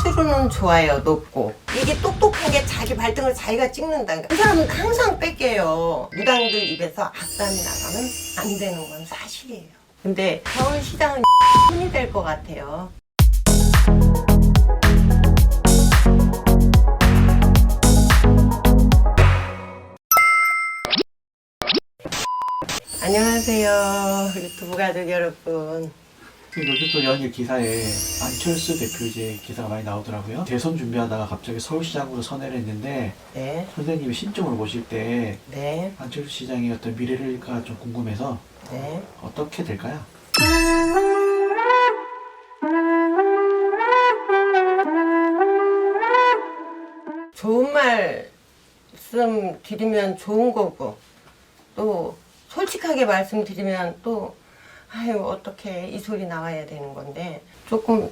사주로는 좋아요 높고. 이게 똑똑한 게 자기 발등을 자기가 찍는다 그 사람은 항상 뺏겨요. 무당들 입에서 악담이 나가면 안 되는 건 사실이에요. 근데 서울시장은 손이 될 것 같아요. 안녕하세요 유튜브 가족 여러분 또 연일 기사에 안철수 대표 이제 기사가 많이 나오더라고요. 대선 준비하다가 갑자기 서울시장으로 선회를 했는데 네, 선생님이 신점을 보실 때 네, 안철수 시장의 어떤 미래가 좀 궁금해서 네. 어떻게 될까요? 좋은 말씀 드리면 좋은 거고 또 솔직하게 말씀드리면 또 아유 어떻게 이 소리 나와야 되는 건데 조금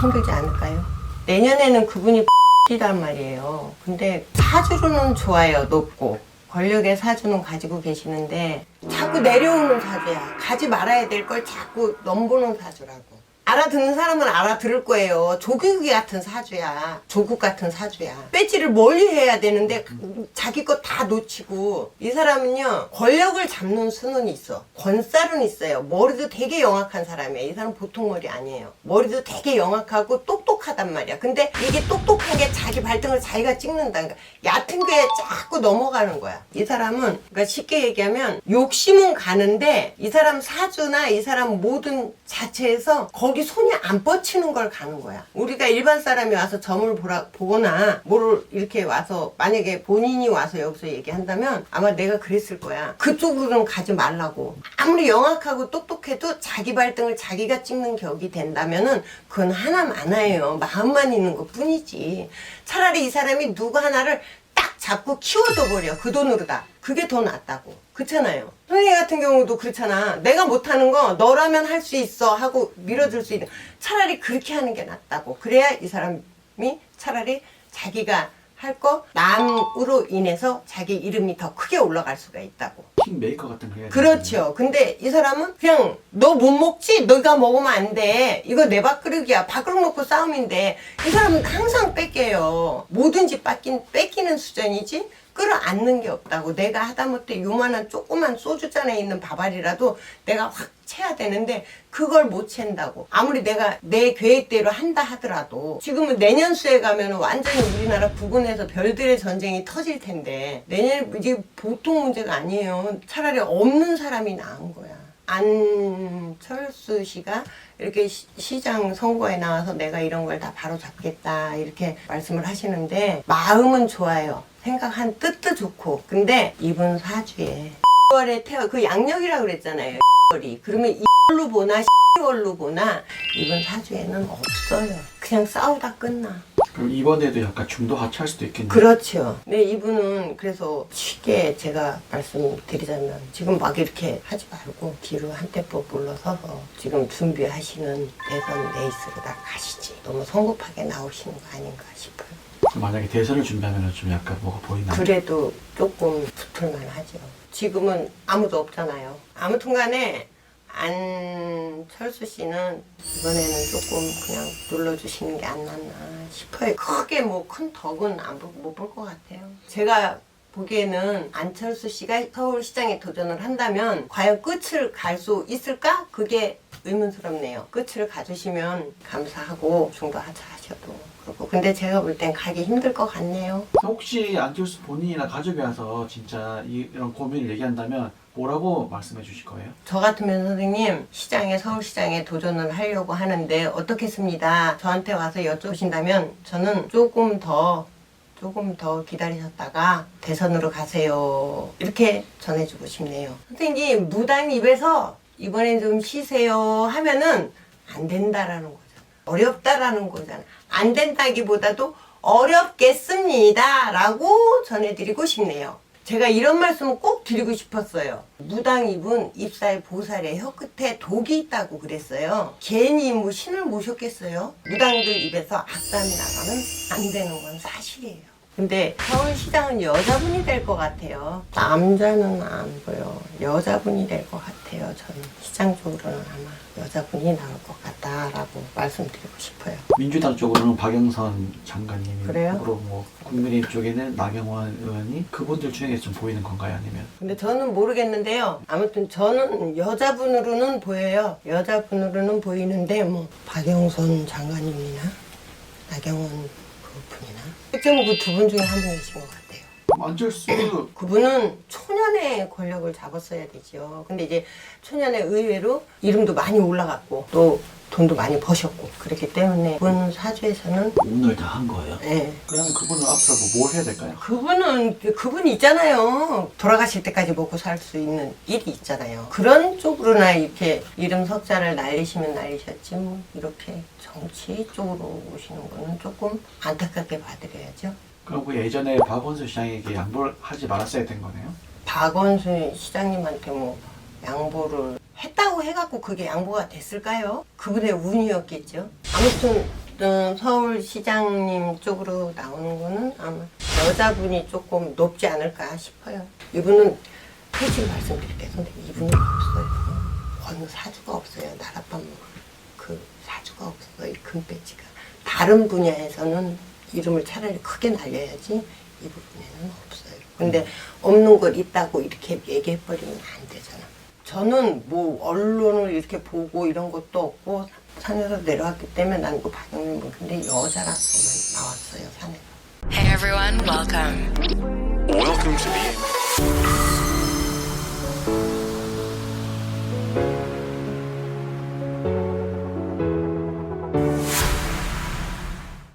힘들지 않을까요? 내년에는 그분이 이단 말이에요. 근데 사주로는 좋아요, 높고. 권력의 사주는 가지고 계시는데 자꾸 내려오는 사주야. 가지 말아야 될 걸 자꾸 넘보는 사주라고. 알아듣는 사람은 알아들을 거예요. 조국이 같은 사주야. 조국 같은 사주야. 배지를 멀리 해야 되는데 자기 거 다 놓치고 이 사람은요 권력을 잡는 수는 있어. 권살은 있어요. 머리도 되게 영악한 사람이야. 이 사람 보통 머리 아니에요. 머리도 되게 영악하고 똑똑 하단 말이야. 근데 이게 똑똑한 게 자기 발등을 자기가 찍는다. 그러니까 얕은 게 자꾸 넘어가는 거야. 이 사람은 그러니까 쉽게 얘기하면 욕심은 가는데 이 사람 사주나 이 사람 모든 자체에서 거기 손이 안 뻗치는 걸 가는 거야. 우리가 일반 사람이 와서 점을 보라, 보거나 뭐를 이렇게 와서 만약에 본인이 와서 여기서 얘기한다면 아마 내가 그랬을 거야. 그쪽으로는 가지 말라고. 아무리 영악하고 똑똑해도 자기 발등을 자기가 찍는 격이 된다면은 그건 하나 많아요. 마음만 있는 것 뿐이지. 차라리 이 사람이 누구 하나를 딱 잡고 키워줘 버려. 그 돈으로 다. 그게 더 낫다고. 그렇잖아요. 선생님 같은 경우도 그렇잖아. 내가 못하는 거 너라면 할 수 있어 하고 밀어줄 수 있는. 차라리 그렇게 하는 게 낫다고. 그래야 이 사람이 차라리 자기가 할 거 남으로 인해서 자기 이름이 더 크게 올라갈 수가 있다고 킹 메이커 같은 거 해야 그렇죠. 근데 이 사람은 그냥 너 못 먹지? 너가 먹으면 안 돼. 이거 내 밥그릇이야. 밥그릇 놓고 싸움인데 이 사람은 항상 뺏겨요. 뭐든지 뺏긴, 뺏기는 수준이지 끌어안는 게 없다고. 내가 하다못해 요만한 조그만 소주잔에 있는 밥알이라도 내가 확 채야 되는데 그걸 못 챈다고. 아무리 내가 내 계획대로 한다 하더라도 지금은 내년 수에 가면 완전히 우리나라 부근에서 별들의 전쟁이 터질 텐데 내년 이게 보통 문제가 아니에요. 차라리 없는 사람이 나은 거야. 안철수 씨가 이렇게 시- 시장 선거에 나와서 내가 이런 걸 다 바로 잡겠다 이렇게 말씀을 하시는데 마음은 좋아요. 생각한 뜻도 좋고 근데 이분 사주에 10월에 태어 그 양력이라 그랬잖아요. 10월이 그러면 이걸로 보나 10월로 보나 이분 사주에는 없어요. 그냥 싸우다 끝나. 그럼 이번에도 약간 중도 하차할 수도 있겠네요. 그렇죠. 네, 이분은 그래서 쉽게 제가 말씀드리자면 지금 막 이렇게 하지 말고 뒤로 한 템포 물러서서 지금 준비하시는 대선 레이스로 다 가시지. 너무 성급하게 나오시는 거 아닌가 싶어요. 그럼 만약에 대선을 준비하면 좀 약간 뭐가 보이나요? 그래도 조금 붙을만 하죠. 지금은 아무도 없잖아요. 아무튼 간에 안철수 씨는 이번에는 조금 그냥 눌러주시는 게 안 낫나 싶어요. 크게 뭐 큰 덕은 못 볼 것 같아요. 제가 보기에는 안철수 씨가 서울시장에 도전을 한다면 과연 끝을 갈 수 있을까? 그게 의문스럽네요. 끝을 가주시면 감사하고 중도 하차하셔도 그렇고 근데 제가 볼 땐 가기 힘들 것 같네요. 혹시 안철수 본인이나 가족이 와서 진짜 이- 이런 고민을 얘기한다면 뭐라고 말씀해 주실 거예요? 저 같으면 선생님 시장에 서울시장에 도전을 하려고 하는데 어떻겠습니다. 저한테 와서 여쭤보신다면 저는 조금 더 조금 더 기다리셨다가 대선으로 가세요. 이렇게 전해주고 싶네요. 선생님 무당 입에서 이번엔 좀 쉬세요 하면은 안 된다라는 거잖아. 어렵다라는 거잖아. 안 된다기보다도 어렵겠습니다. 라고 전해드리고 싶네요. 제가 이런 말씀을 꼭 드리고 싶었어요. 무당 입은 입사에 보살에 혀끝에 독이 있다고 그랬어요. 괜히 뭐 신을 모셨겠어요? 무당들 입에서 악담이 나가면 안 되는 건 사실이에요. 근데 서울시장은 여자분이 될 것 같아요. 남자는 안 보여. 여자분이 될 것 같아요. 저는 시장 쪽으로는 아마 여자분이 나올 것 같다라고 말씀드리고 싶어요. 민주당 쪽으로는 박영선 장관님이 그래요? 그리고 뭐 국민의힘 쪽에는 나경원 의원이 그분들 중에 좀 보이는 건가요? 아니면 근데 저는 모르겠는데요. 아무튼 저는 여자분으로는 보여요. 여자분으로는 보이는데 뭐 박영선 장관님이나 나경원 그분이나 좀그두 분 중에 한 분이신 것 같아요. 안철수 그분은 초년에 권력을 잡았어야 되죠. 근데 이제 초년에 의외로 이름도 많이 올라갔고 또 돈도 많이 버셨고 그렇기 때문에 그분 사주에서는 오늘 다한 거예요? 예. 그러면 그분은 앞으로 뭐뭘 해야 될까요? 그분은 그분이 있잖아요. 돌아가실 때까지 먹고 살 수 있는 일이 있잖아요. 그런 쪽으로나 이렇게 이름 석자를 날리시면 날리셨지 뭐 이렇게 정치 쪽으로 오시는 거는 조금 안타깝게 봐드려야죠. 그럼 그 예전에 박원순 시장에게 양보를 하지 말았어야 된 거네요? 박원순 시장님한테 뭐 양보를 했다고 해갖고 그게 양보가 됐을까요? 그분의 운이었겠죠. 아무튼 어, 서울시장님 쪽으로 나오는 거는 아마 여자분이 조금 높지 않을까 싶어요. 이분은 솔직히 말씀드릴게요. 선생님 이분은 없어요. 어느 사주가 없어요. 나라밤 그 사주가 없어요. 이 금배지가 다른 분야에서는 이름을 차라리 크게 날려야지 이 부분에는 없어요. 근데 없는 걸 있다고 이렇게 얘기해버리면 안 되잖아. 저는 뭐 언론을 이렇게 보고 이런 것도 없고 산에서 내려왔기 때문에 난그 박영민 근데 여자라고만 나왔어요 산에서. Hey everyone, welcome. Welcome to the